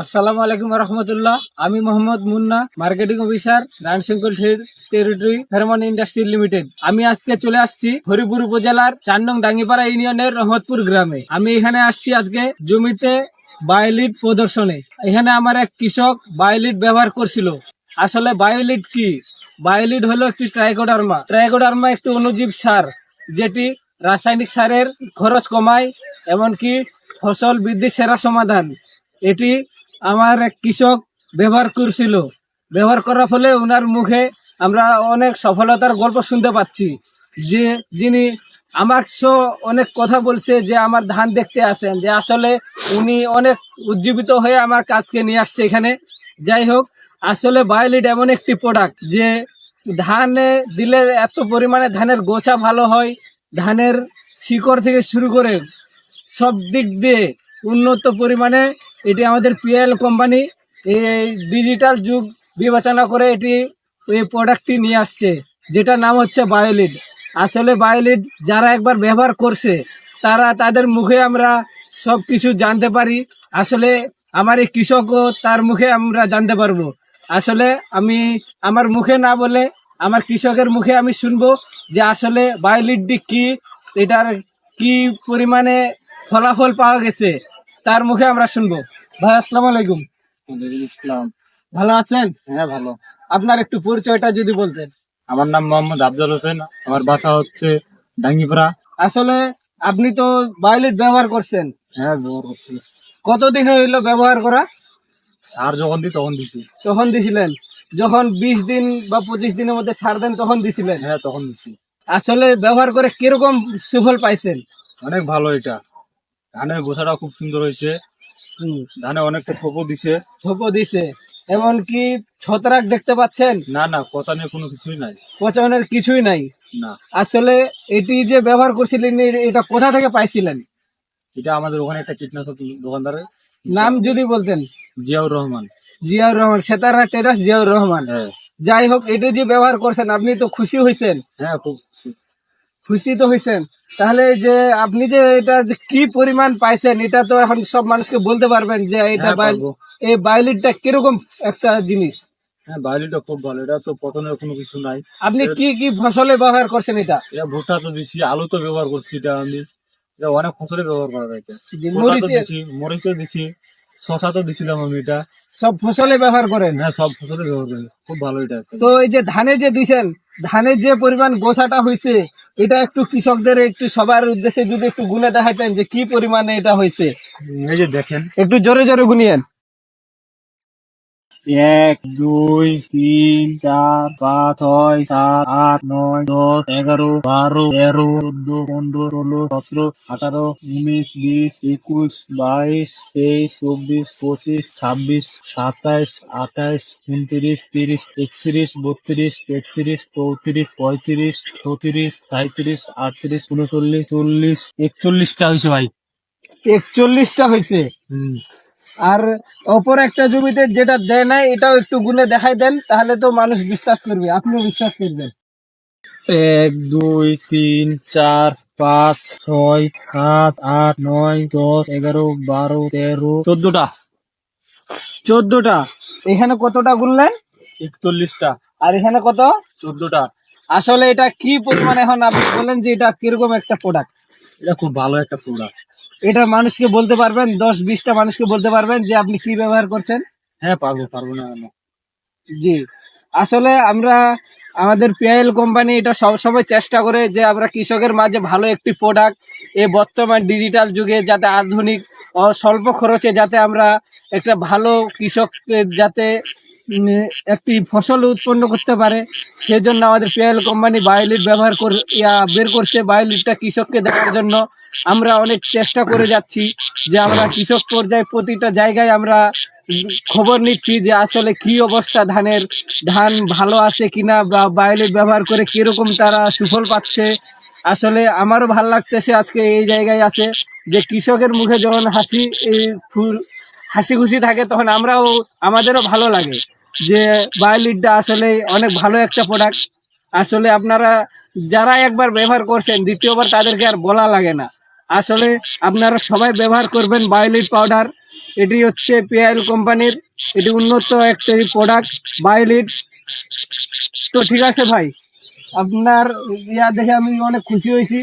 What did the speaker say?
আসসালামু আলাইকুম রহমতুল্লাহ আমি Mohammad Munna, marketing officer Ranshankar territory, ফেরমন industry limited. আমি আজকে চলে আসছি হরিপুর উপজেলার চার নং ডাঙ্গিপাড়া ইউনিয়নের রহমতপুর গ্রামে। আমি এখানে আসছি আজকে জমিতে বায়োলিট প্রদর্শনে। এখানে আমার এক কৃষক বায়োলিট ব্যবহার করছিল। আসলে বায়োলিট কি? বায়োলিট হলো একটি ট্রাইকোডার্মা। ট্রাইকোডার্মা একটি অনুজীব সার, যেটি রাসায়নিক সারের খরচ কমায়, এমনকি ফসল বৃদ্ধির সেরা সমাধান। এটি আমার এক কৃষক ব্যবহার করছিল। ব্যবহার করার ফলে ওনার মুখে আমরা অনেক সফলতার গল্প শুনতে পাচ্ছি। যে যিনি আমার সহ অনেক কথা বলছে যে আমার ধান দেখতে আসেন, যে আসলে উনি অনেক উজ্জীবিত হয়ে আমার কাজকে নিয়ে আসছে এখানে। যাই হোক, আসলে বায়োলিট এমন একটি প্রোডাক্ট যে ধানে দিলে এত পরিমাণে ধানের গোছা ভালো হয়, ধানের শিকড় থেকে শুরু করে সব দিক দিয়ে উন্নত পরিমাণে এটি আমাদের পিএল কোম্পানি এই ডিজিটাল যুগ বিবেচনা করে এটি, এই প্রোডাক্টটি নিয়ে আসছে যেটা নাম হচ্ছে বায়োলিড আসলে বায়োলিড যারা একবার ব্যবহার করছে, তারা তাদের মুখে আমরা সব কিছু জানতে পারি। আসলে আমার এই কৃষকও তার মুখে আমরা জানতে পারব। আসলে আমি আমার মুখে না বলে আমার কৃষকের মুখে আমি শুনব যে আসলে বায়োলিডটি কি, এটার কি পরিমাণে ফলাফল পাওয়া গেছে, তার মুখে আমরা শুনব। ভাই আসসালামু আলাইকুম। ইসলাম ভালো আছেন? হ্যাঁ ভালো। আপনার একটু পরিচয়টা যদি বলতেন। আমার নাম মোহাম্মদ আফজাল হোসেন। আমার বাসা হচ্ছে ডাঙ্গিপাড়া। আসলে আপনি তো বায়োলিট ব্যবহার করছেন। হ্যাঁ ব্যবহার করছি। কতদিন হইল ব্যবহার করা? সার যখন দিই তখন দিছি। তখন দিছিলেন। যখন বিশ দিন বা পঁচিশ দিনের মধ্যে সার দেন তখন দিছিলেন? হ্যাঁ তখন দিছি। আসলে ব্যবহার করে কীরকম সুফল পাইছেন? অনেক ভালো এটা। ধানের গোছাটা খুব সুন্দর হয়েছে। ধানে অনেকটা ফোপো দিছে। থোপো দিছে এমনকি ছত্রাক দেখতে পাচ্ছেন? না না নিয়ে কোনো কিছুই নাই। পচনের কিছুই নাই। না। আসলে এটি যে ব্যবহার করছিলেন এটা কোথা থেকে পাইছিলেন? এটা আমাদের ওখানে একটা কীটনাশক দোকানদারের নাম যদি বলতেন। জিয়াউর রহমান। জিয়াউর রহমান সেতারা টেরাস জিয়াউর রহমান। হ্যাঁ। যাই হোক এটি যে ব্যবহার করছেন আপনি তো খুশি হয়েছেন হ্যাঁ খুব খুশি তো হয়েছেন তাহলে যে আপনি যে এটা যে কি পরিমাণ পাইছেন এটা তো এখন সব মানুষকে বলতে পারবেন যে এটা হ্যাঁ, এই বায়োলিটটা কীরকম একটা জিনিস? হ্যাঁ বায়োলিটা খুব ভালো। এটা তো পতনের কোনো কিছু নাই। আপনি কি কি ফসলে ব্যবহার করছেন এটা? এটা ভুট্টা তো দিছি আলু তো ব্যবহার করছি এটা আমি। এটা অনেক ফসলে ব্যবহার করা যায় এটা। মরিচও দিছি শশা তো দিছিলাম আমি এটা। সব ফসলে ব্যবহার করেন? হ্যাঁ সব ফসলে ব্যবহার করি। খুব ভালো এটা। তো এই যে ধানে যে দিছেন ধানের যে পরিমাণ গোছাটা হয়েছে এটা একটু কৃষকদের একটু সবার উদ্দেশ্যে যদি একটু গুনে দেখাতেন যে কি পরিমাণে এটা হয়েছে। এই যে দেখেন। একটু জোরে জোরে গুনিয়েন। এক দুই তিন চার পাঁচ ছয় সাত আট নয় দশ এগারো বারো তেরো চোদ্দ পনেরো ষোলো সতেরো আঠারো উনিশ বিশ একুশ বাইশ তেইশ চব্বিশ পঁচিশ ছাব্বিশ সাতাইশ আঠাইশ উনত্রিশ তিরিশ একত্রিশ বত্রিশ তেত্রিশ চৌত্রিশ পঁয়ত্রিশ ছত্রিশ সাঁত্রিশ আটত্রিশ উনচল্লিশ চল্লিশ একচল্লিশটা হয়েছে ভাই। একচল্লিশটা হয়েছে? হম। আর অপর একটা জমিতে যেটা দেয় নাই এটাও একটু গুনে দেখাই দেন তাহলে তো মানুষ বিশ্বাস করবে আপনিও বিশ্বাস করবেন। এক দুই তিন চার পাঁচ ছয় সাত আট নয় দশ এগারো বারো তেরো চোদ্দটা। চোদ্দটা। এখানে কতটা গুনলেন? একচল্লিশটা। আর এখানে কত? চোদ্দটা। আসলে এটা কি পরিমাণ এখন আপনি বলেন যে এটা কীরকম একটা প্রোডাক্ট এটা খুব ভালো একটা প্রোডাক্ট এটা মানুষকে বলতে পারবেন দশ বিশটা মানুষকে বলতে পারবেন যে আপনি কি ব্যবহার করছেন। হ্যাঁ পারব পারব না? জি। আসলে আমরা আমাদের পিআইএল কোম্পানি এটা সবসময় চেষ্টা করে যে আমরা কৃষকের মাঝে ভালো একটি প্রোডাক্ট এই বর্তমান ডিজিটাল যুগে যাতে আধুনিক ও স্বল্প খরচে যাতে আমরা একটা ভালো কৃষক যাতে একটি ফসল উৎপন্ন করতে পারে সেজন্য আমাদের পিআইএল কোম্পানি বায়োলিট ব্যবহার করে ইয়া বের করছে। বায়োলিটটা কৃষককে দেওয়ার জন্য আমরা অনেক চেষ্টা করে যাচ্ছি যে আমরা কৃষক পর্যায়ে প্রতিটা জায়গায় আমরা খবর নিচ্ছি যে আসলে কি অবস্থা, ধানের, ধান ভালো আছে কিনা বা বায়োলিট ব্যবহার করে কীরকম তারা সুফল পাচ্ছে। আসলে আমারও ভালো লাগতেছে আজকে এই জায়গায় আছে যে কৃষকের মুখে যখন হাসি, এই ফুল, হাসি খুশি থাকে তখন আমরাও, আমাদেরও ভালো লাগে যে বায়োলিটটা আসলে অনেক ভালো একটা প্রোডাক্ট আসলে আপনারা যারা একবার ব্যবহার করছেন দ্বিতীয়বার তাদেরকে আর বলা লাগে না। আসলে আপনারা সবাই ব্যবহার করবেন বায়োলিট পাউডার। এটি হচ্ছে পিআইএল কোম্পানির, এটি উন্নত একটি প্রোডাক্ট বায়োলিট তো ঠিক আছে ভাই, আপনার ইয়া দেখে আমি অনেক খুশি হয়েছি।